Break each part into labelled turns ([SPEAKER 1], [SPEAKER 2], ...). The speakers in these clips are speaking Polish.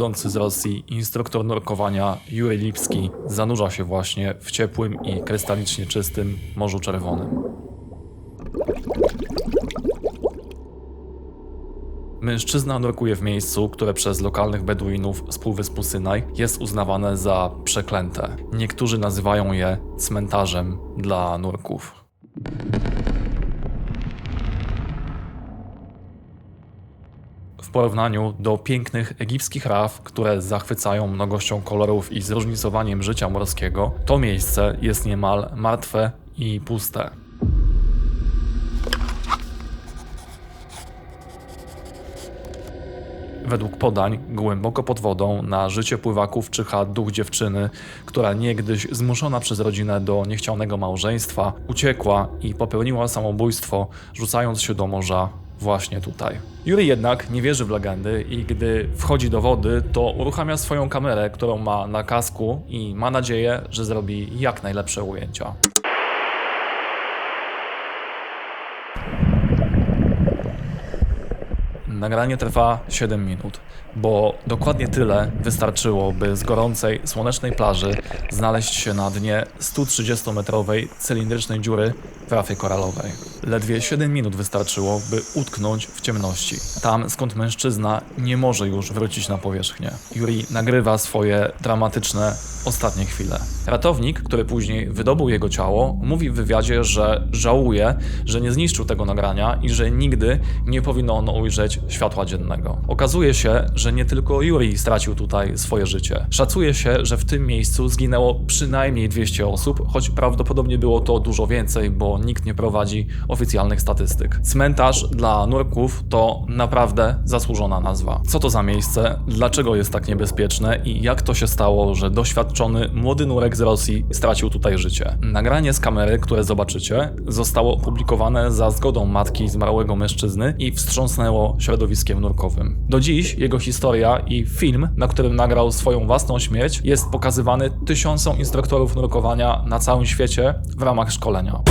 [SPEAKER 1] pochodzący z Rosji instruktor nurkowania Jurij Lipski zanurza się właśnie w ciepłym i krystalicznie czystym Morzu Czerwonym. Mężczyzna nurkuje w miejscu, które przez lokalnych Beduinów z półwyspu Synaj jest uznawane za przeklęte. Niektórzy nazywają je cmentarzem dla nurków. W porównaniu do pięknych egipskich raf, które zachwycają mnogością kolorów i zróżnicowaniem życia morskiego, to miejsce jest niemal martwe i puste. Według podań, głęboko pod wodą na życie pływaków czyha duch dziewczyny, która niegdyś zmuszona przez rodzinę do niechcianego małżeństwa uciekła i popełniła samobójstwo, rzucając się do morza właśnie tutaj. Yuri jednak nie wierzy w legendy i gdy wchodzi do wody, to uruchamia swoją kamerę, którą ma na kasku i ma nadzieję, że zrobi jak najlepsze ujęcia. Nagranie trwa 7 minut, bo dokładnie tyle wystarczyło, by z gorącej, słonecznej plaży znaleźć się na dnie 130-metrowej cylindrycznej dziury w rafie koralowej. Ledwie 7 minut wystarczyło, by utknąć w ciemności. Tam, skąd mężczyzna nie może już wrócić na powierzchnię. Yuri nagrywa swoje dramatyczne ostatnie chwile. Ratownik, który później wydobył jego ciało, mówi w wywiadzie, że żałuje, że nie zniszczył tego nagrania i że nigdy nie powinno ono ujrzeć światła dziennego. Okazuje się, że nie tylko Yuri stracił tutaj swoje życie. Szacuje się, że w tym miejscu zginęło przynajmniej 200 osób, choć prawdopodobnie było to dużo więcej, bo nikt nie prowadzi oficjalnych statystyk. Cmentarz dla nurków to naprawdę zasłużona nazwa. Co to za miejsce? Dlaczego jest tak niebezpieczne i jak to się stało, że doświadczony młody nurek z Rosji stracił tutaj życie? Nagranie z kamery, które zobaczycie, zostało opublikowane za zgodą matki zmarłego mężczyzny i wstrząsnęło środowiskiem nurkowym. Do dziś jego historia i film, na którym nagrał swoją własną śmierć, jest pokazywany tysiącom instruktorów nurkowania na całym świecie w ramach szkolenia.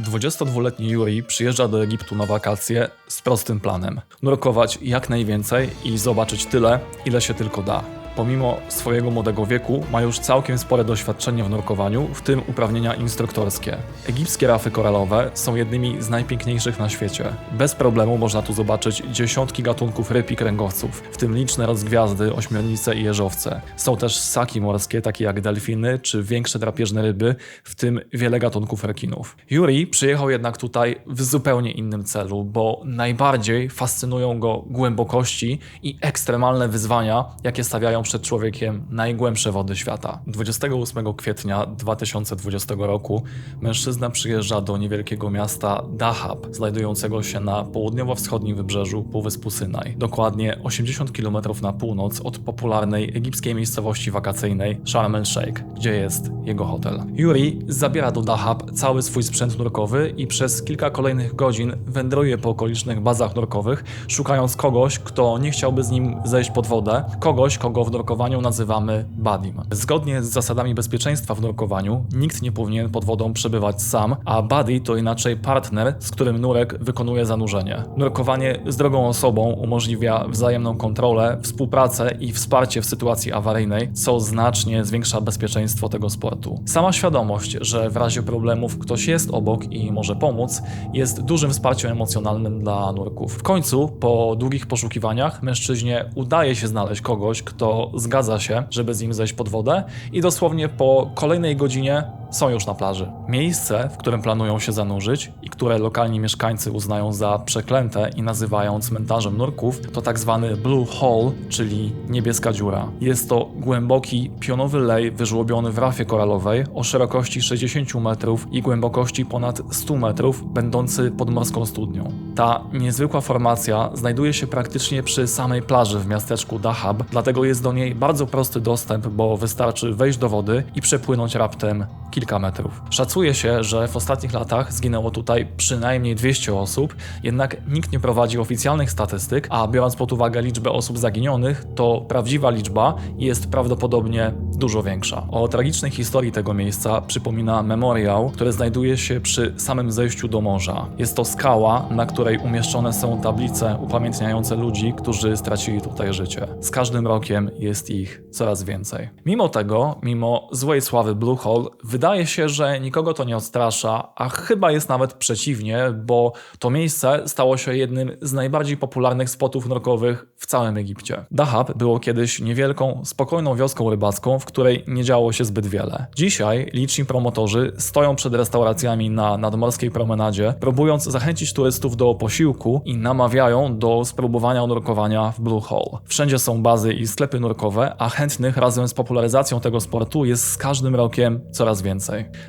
[SPEAKER 1] Dwudziestodwuletni Yuri przyjeżdża do Egiptu na wakacje z prostym planem: nurkować jak najwięcej i zobaczyć tyle, ile się tylko da. Pomimo swojego młodego wieku ma już całkiem spore doświadczenie w nurkowaniu, w tym uprawnienia instruktorskie. Egipskie rafy koralowe są jednymi z najpiękniejszych na świecie. Bez problemu można tu zobaczyć dziesiątki gatunków ryb i kręgowców, w tym liczne rozgwiazdy, ośmiornice i jeżowce. Są też ssaki morskie, takie jak delfiny czy większe drapieżne ryby, w tym wiele gatunków rekinów. Yuri przyjechał jednak tutaj w zupełnie innym celu, bo najbardziej fascynują go głębokości i ekstremalne wyzwania, jakie stawiają przed człowiekiem najgłębsze wody świata. 28 kwietnia 2020 roku mężczyzna przyjeżdża do niewielkiego miasta Dahab, znajdującego się na południowo-wschodnim wybrzeżu Półwyspu Synaj, dokładnie 80 km na północ od popularnej egipskiej miejscowości wakacyjnej Sharm el-Sheikh, gdzie jest jego hotel. Yuri zabiera do Dahab cały swój sprzęt nurkowy i przez kilka kolejnych godzin wędruje po okolicznych bazach nurkowych, szukając kogoś, kto nie chciałby z nim zejść pod wodę, kogoś, kogo w nurkowaniu nazywamy buddim. Zgodnie z zasadami bezpieczeństwa w nurkowaniu, nikt nie powinien pod wodą przebywać sam, a buddy to inaczej partner, z którym nurek wykonuje zanurzenie. Nurkowanie z drugą osobą umożliwia wzajemną kontrolę, współpracę i wsparcie w sytuacji awaryjnej, co znacznie zwiększa bezpieczeństwo tego sportu. Sama świadomość, że w razie problemów ktoś jest obok i może pomóc, jest dużym wsparciem emocjonalnym dla nurków. W końcu, po długich poszukiwaniach, mężczyźnie udaje się znaleźć kogoś, kto zgadza się, żeby z nim zejść pod wodę i dosłownie po kolejnej godzinie są już na plaży. Miejsce, w którym planują się zanurzyć i które lokalni mieszkańcy uznają za przeklęte i nazywają cmentarzem nurków, to tak zwany Blue Hole, czyli niebieska dziura. Jest to głęboki, pionowy lej wyżłobiony w rafie koralowej o szerokości 60 metrów i głębokości ponad 100 metrów, będący podmorską studnią. Ta niezwykła formacja znajduje się praktycznie przy samej plaży w miasteczku Dahab, dlatego jest do niej bardzo prosty dostęp, bo wystarczy wejść do wody i przepłynąć raptem kilka metrów. Szacuje się, że w ostatnich latach zginęło tutaj przynajmniej 200 osób, jednak nikt nie prowadzi oficjalnych statystyk, a biorąc pod uwagę liczbę osób zaginionych, to prawdziwa liczba jest prawdopodobnie dużo większa. O tragicznej historii tego miejsca przypomina memoriał, który znajduje się przy samym zejściu do morza. Jest to skała, na której umieszczone są tablice upamiętniające ludzi, którzy stracili tutaj życie. Z każdym rokiem jest ich coraz więcej. Mimo tego, mimo złej sławy Blue Hole, wydaje się, że nikogo to nie odstrasza, a chyba jest nawet przeciwnie, bo to miejsce stało się jednym z najbardziej popularnych spotów nurkowych w całym Egipcie. Dahab było kiedyś niewielką, spokojną wioską rybacką, w której nie działo się zbyt wiele. Dzisiaj liczni promotorzy stoją przed restauracjami na nadmorskiej promenadzie, próbując zachęcić turystów do posiłku i namawiają do spróbowania nurkowania w Blue Hole. Wszędzie są bazy i sklepy nurkowe, a chętnych razem z popularyzacją tego sportu jest z każdym rokiem coraz więcej.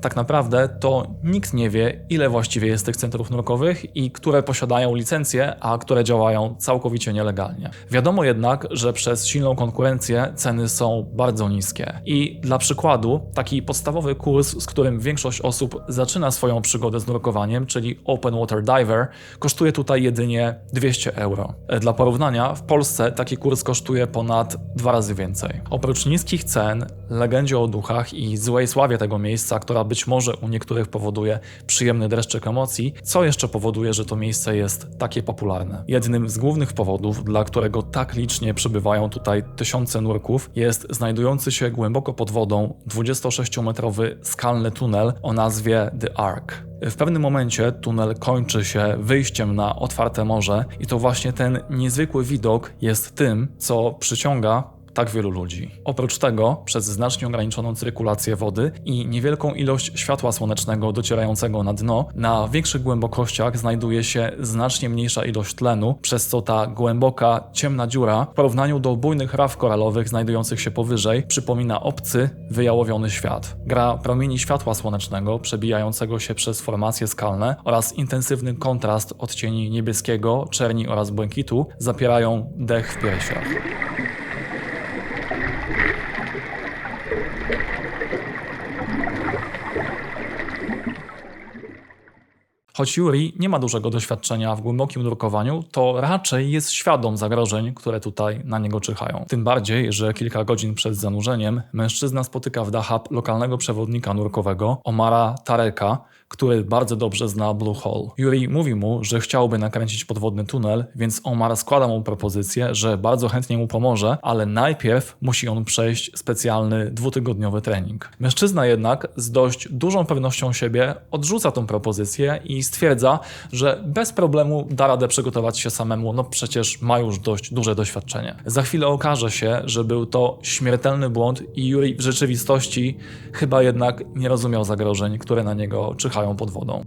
[SPEAKER 1] Tak naprawdę to nikt nie wie, ile właściwie jest tych centrów nurkowych i które posiadają licencje, a które działają całkowicie nielegalnie. Wiadomo jednak, że przez silną konkurencję ceny są bardzo niskie. I dla przykładu, taki podstawowy kurs, z którym większość osób zaczyna swoją przygodę z nurkowaniem, czyli Open Water Diver, kosztuje tutaj jedynie 200 euro. Dla porównania, w Polsce taki kurs kosztuje ponad dwa razy więcej. Oprócz niskich cen, legendzie o duchach i złej sławie tego miejsca, która być może u niektórych powoduje przyjemny dreszczyk emocji, co jeszcze powoduje, że to miejsce jest takie popularne. Jednym z głównych powodów, dla którego tak licznie przybywają tutaj tysiące nurków, jest znajdujący się głęboko pod wodą 26-metrowy skalny tunel o nazwie The Ark. W pewnym momencie tunel kończy się wyjściem na otwarte morze i to właśnie ten niezwykły widok jest tym, co przyciąga tak wielu ludzi. Oprócz tego, przez znacznie ograniczoną cyrkulację wody i niewielką ilość światła słonecznego docierającego na dno, na większych głębokościach znajduje się znacznie mniejsza ilość tlenu, przez co ta głęboka, ciemna dziura w porównaniu do bujnych raf koralowych znajdujących się powyżej przypomina obcy, wyjałowiony świat. Gra promieni światła słonecznego przebijającego się przez formacje skalne oraz intensywny kontrast odcieni niebieskiego, czerni oraz błękitu zapierają dech w piersiach. Choć Yuri nie ma dużego doświadczenia w głębokim nurkowaniu, to raczej jest świadom zagrożeń, które tutaj na niego czyhają. Tym bardziej, że kilka godzin przed zanurzeniem mężczyzna spotyka w Dahab lokalnego przewodnika nurkowego Omara Tareka, który bardzo dobrze zna Blue Hole. Yuri mówi mu, że chciałby nakręcić podwodny tunel, więc Omar składa mu propozycję, że bardzo chętnie mu pomoże, ale najpierw musi on przejść specjalny dwutygodniowy trening. Mężczyzna jednak z dość dużą pewnością siebie odrzuca tą propozycję i stwierdza, że bez problemu da radę przygotować się samemu, no przecież ma już dość duże doświadczenie. Za chwilę okaże się, że był to śmiertelny błąd i Yuri w rzeczywistości chyba jednak nie rozumiał zagrożeń, które na niego czyhają pod wodą.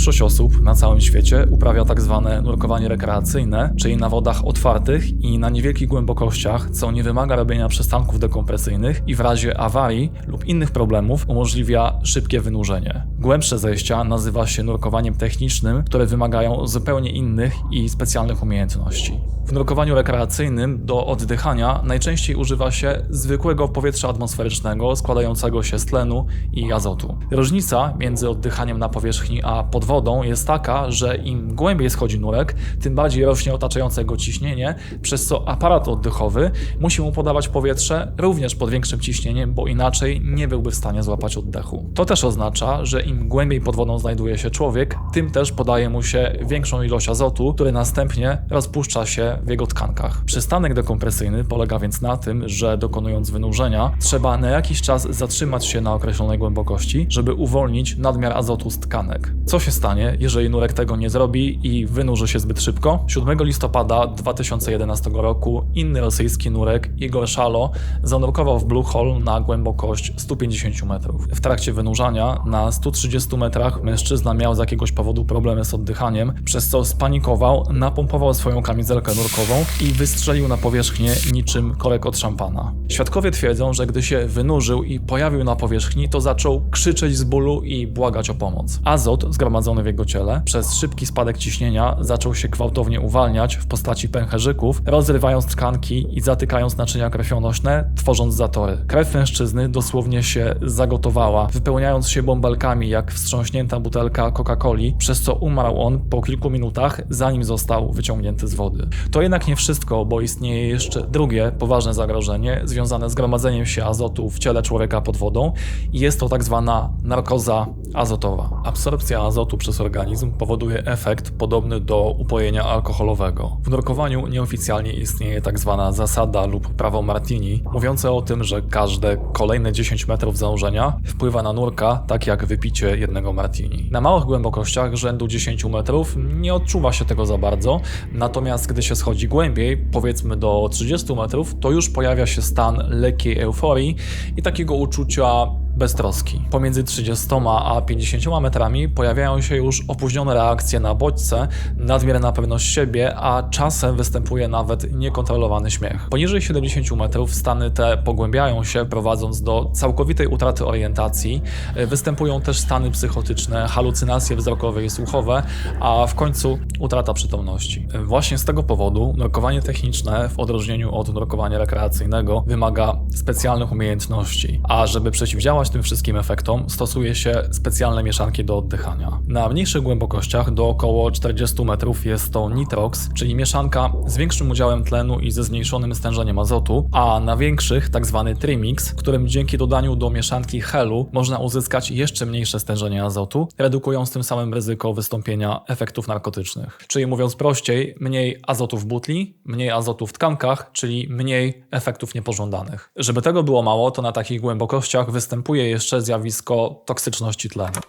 [SPEAKER 1] Większość osób na całym świecie uprawia tak zwane nurkowanie rekreacyjne, czyli na wodach otwartych i na niewielkich głębokościach, co nie wymaga robienia przystanków dekompresyjnych i w razie awarii lub innych problemów umożliwia szybkie wynurzenie. Głębsze zejścia nazywa się nurkowaniem technicznym, które wymagają zupełnie innych i specjalnych umiejętności. W nurkowaniu rekreacyjnym do oddychania najczęściej używa się zwykłego powietrza atmosferycznego składającego się z tlenu i azotu. Różnica między oddychaniem na powierzchni a pod wodą jest taka, że im głębiej schodzi nurek, tym bardziej rośnie otaczające go ciśnienie, przez co aparat oddechowy musi mu podawać powietrze również pod większym ciśnieniem, bo inaczej nie byłby w stanie złapać oddechu. To też oznacza, że im głębiej pod wodą znajduje się człowiek, tym też podaje mu się większą ilość azotu, który następnie rozpuszcza się w jego tkankach. Przystanek dekompresyjny polega więc na tym, że dokonując wynurzenia, trzeba na jakiś czas zatrzymać się na określonej głębokości, żeby uwolnić nadmiar azotu z tkanek. Co się stanie, jeżeli nurek tego nie zrobi i wynurzy się zbyt szybko? 7 listopada 2011 roku inny rosyjski nurek, Igor Szalo, zanurkował w Blue Hole na głębokość 150 metrów. W trakcie wynurzania na 130 30 metrach mężczyzna miał z jakiegoś powodu problemy z oddychaniem, przez co spanikował, napompował swoją kamizelkę nurkową i wystrzelił na powierzchnię niczym korek od szampana. Świadkowie twierdzą, że gdy się wynurzył i pojawił na powierzchni, to zaczął krzyczeć z bólu i błagać o pomoc. Azot zgromadzony w jego ciele przez szybki spadek ciśnienia zaczął się gwałtownie uwalniać w postaci pęcherzyków, rozrywając tkanki i zatykając naczynia krwionośne, tworząc zatory. Krew mężczyzny dosłownie się zagotowała, wypełniając się bąbelkami jak wstrząśnięta butelka Coca-Coli, przez co umarł on po kilku minutach, zanim został wyciągnięty z wody. To jednak nie wszystko, bo istnieje jeszcze drugie poważne zagrożenie związane z gromadzeniem się azotu w ciele człowieka pod wodą i jest to tak zwana narkoza azotowa. Absorpcja azotu przez organizm powoduje efekt podobny do upojenia alkoholowego. W nurkowaniu nieoficjalnie istnieje tak zwana zasada lub prawo Martini, mówiące o tym, że każde kolejne 10 metrów zanurzenia wpływa na nurka tak jak wypicie jednego Martini. Na małych głębokościach rzędu 10 metrów nie odczuwa się tego za bardzo, natomiast gdy się schodzi głębiej, powiedzmy do 30 metrów, to już pojawia się stan lekkiej euforii i takiego uczucia beztroski. Pomiędzy 30 a 50 metrami pojawiają się już opóźnione reakcje na bodźce, nadmierna pewność siebie, a czasem występuje nawet niekontrolowany śmiech. Poniżej 70 metrów stany te pogłębiają się, prowadząc do całkowitej utraty orientacji. Występują też stany psychotyczne, halucynacje wzrokowe i słuchowe, a w końcu utrata przytomności. Właśnie z tego powodu nurkowanie techniczne w odróżnieniu od nurkowania rekreacyjnego wymaga specjalnych umiejętności, a żeby przeciwdziałać tym wszystkim efektom stosuje się specjalne mieszanki do oddychania. Na mniejszych głębokościach do około 40 metrów jest to nitrox, czyli mieszanka z większym udziałem tlenu i ze zmniejszonym stężeniem azotu, a na większych tak zwany trimix, którym dzięki dodaniu do mieszanki helu można uzyskać jeszcze mniejsze stężenie azotu, redukując tym samym ryzyko wystąpienia efektów narkotycznych. Czyli mówiąc prościej, mniej azotu w butli, mniej azotu w tkankach, czyli mniej efektów niepożądanych. Żeby tego było mało, to na takich głębokościach występuje jeszcze zjawisko toksyczności tlenu.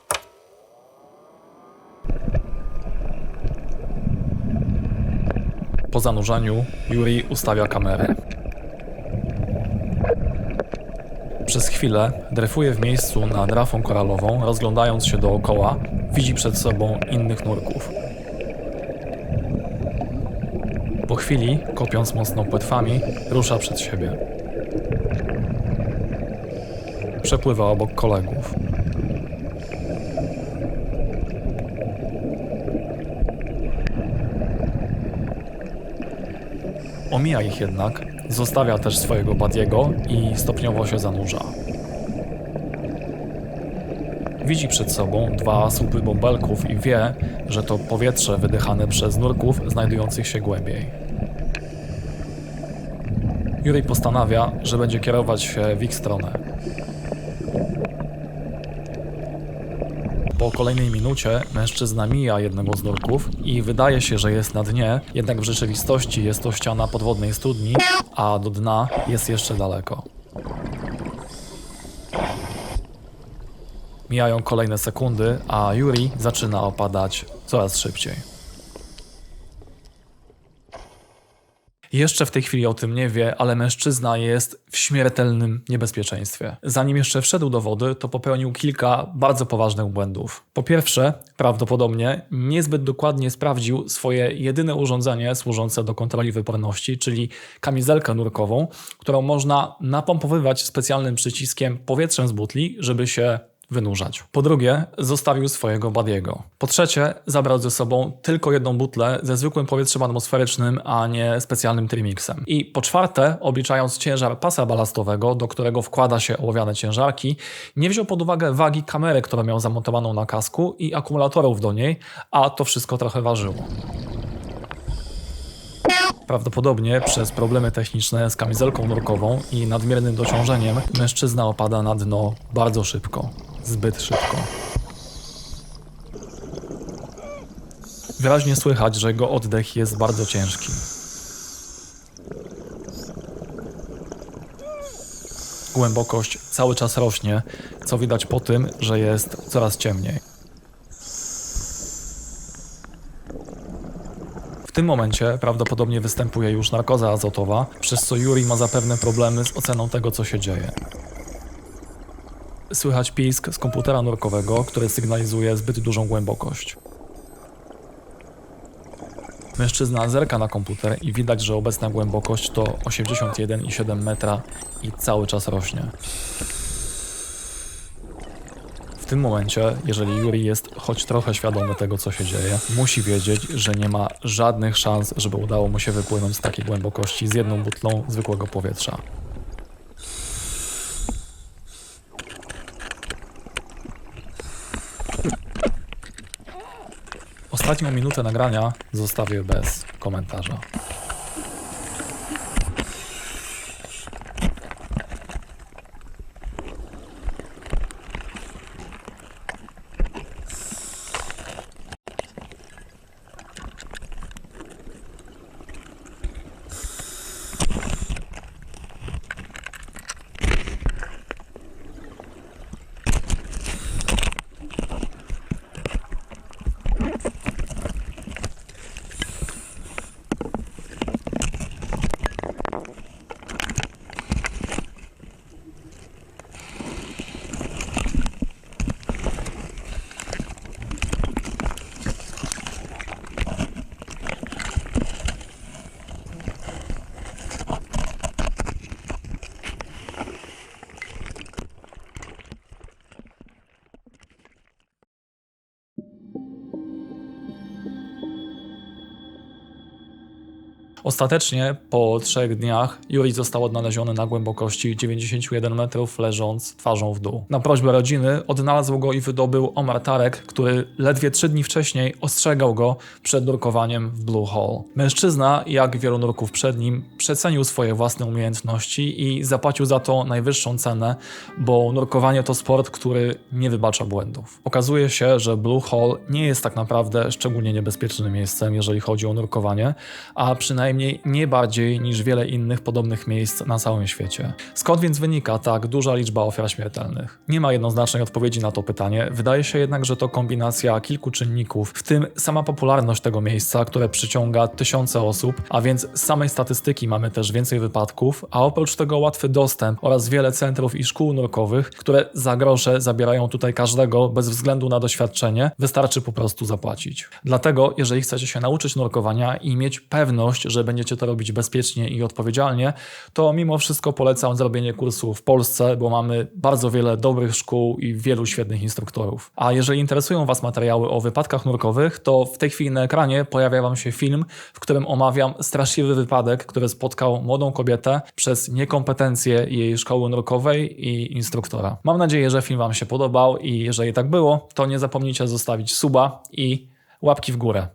[SPEAKER 1] Po zanurzeniu Yuri ustawia kamerę. Przez chwilę drefuje w miejscu nad rafą koralową, rozglądając się dookoła, widzi przed sobą innych nurków. Po chwili, kopiąc mocno płetwami, rusza przed siebie. Przepływa obok kolegów. Omija ich jednak, zostawia też swojego Badiego i stopniowo się zanurza. Widzi przed sobą dwa słupy bąbelków i wie, że to powietrze wydychane przez nurków znajdujących się głębiej. Yuri postanawia, że będzie kierować się w ich stronę. Po kolejnej minucie mężczyzna mija jednego z nurków i wydaje się, że jest na dnie, jednak w rzeczywistości jest to ściana podwodnej studni, a do dna jest jeszcze daleko. Mijają kolejne sekundy, a Yuri zaczyna opadać coraz szybciej. Jeszcze w tej chwili o tym nie wie, ale mężczyzna jest w śmiertelnym niebezpieczeństwie. Zanim jeszcze wszedł do wody, to popełnił kilka bardzo poważnych błędów. Po pierwsze, prawdopodobnie niezbyt dokładnie sprawdził swoje jedyne urządzenie służące do kontroli wyporności, czyli kamizelkę nurkową, którą można napompowywać specjalnym przyciskiem powietrzem z butli, żeby się wynurzać. Po drugie, zostawił swojego Badiego. Po trzecie, zabrał ze sobą tylko jedną butlę ze zwykłym powietrzem atmosferycznym, a nie specjalnym trimixem. I po czwarte, obliczając ciężar pasa balastowego, do którego wkłada się ołowiane ciężarki, nie wziął pod uwagę wagi kamery, którą miał zamontowaną na kasku i akumulatorów do niej, a to wszystko trochę ważyło. Prawdopodobnie przez problemy techniczne z kamizelką nurkową i nadmiernym dociążeniem mężczyzna opada na dno bardzo szybko. Zbyt szybko. Wyraźnie słychać, że jego oddech jest bardzo ciężki. Głębokość cały czas rośnie, co widać po tym, że jest coraz ciemniej. W tym momencie prawdopodobnie występuje już narkoza azotowa, przez co Yuri ma zapewne problemy z oceną tego, co się dzieje. Słychać pisk z komputera nurkowego, który sygnalizuje zbyt dużą głębokość. Mężczyzna zerka na komputer i widać, że obecna głębokość to 81,7 metra i cały czas rośnie. W tym momencie, jeżeli Yuri jest choć trochę świadomy tego, co się dzieje, musi wiedzieć, że nie ma żadnych szans, żeby udało mu się wypłynąć z takiej głębokości z jedną butlą zwykłego powietrza. Ostatnią minutę nagrania zostawię bez komentarza. Ostatecznie po trzech dniach Yuri został odnaleziony na głębokości 91 metrów, leżąc twarzą w dół. Na prośbę rodziny odnalazł go i wydobył Omar Tarek, który ledwie trzy dni wcześniej ostrzegał go przed nurkowaniem w Blue Hole. Mężczyzna, jak wielu nurków przed nim, przecenił swoje własne umiejętności i zapłacił za to najwyższą cenę, bo nurkowanie to sport, który nie wybacza błędów. Okazuje się, że Blue Hole nie jest tak naprawdę szczególnie niebezpiecznym miejscem, jeżeli chodzi o nurkowanie, a przynajmniej nie bardziej niż wiele innych podobnych miejsc na całym świecie. Skąd więc wynika tak duża liczba ofiar śmiertelnych? Nie ma jednoznacznej odpowiedzi na to pytanie. Wydaje się jednak, że to kombinacja kilku czynników, w tym sama popularność tego miejsca, które przyciąga tysiące osób, a więc z samej statystyki mamy też więcej wypadków, a oprócz tego łatwy dostęp oraz wiele centrów i szkół nurkowych, które za grosze zabierają tutaj każdego bez względu na doświadczenie, wystarczy po prostu zapłacić. Dlatego, jeżeli chcecie się nauczyć nurkowania i mieć pewność, że będziecie to robić bezpiecznie i odpowiedzialnie, to mimo wszystko polecam zrobienie kursu w Polsce, bo mamy bardzo wiele dobrych szkół i wielu świetnych instruktorów. A jeżeli interesują Was materiały o wypadkach nurkowych, to w tej chwili na ekranie pojawia Wam się film, w którym omawiam straszliwy wypadek, który spotkał młodą kobietę przez niekompetencje jej szkoły nurkowej i instruktora. Mam nadzieję, że film Wam się podobał i jeżeli tak było, to nie zapomnijcie zostawić suba i łapki w górę.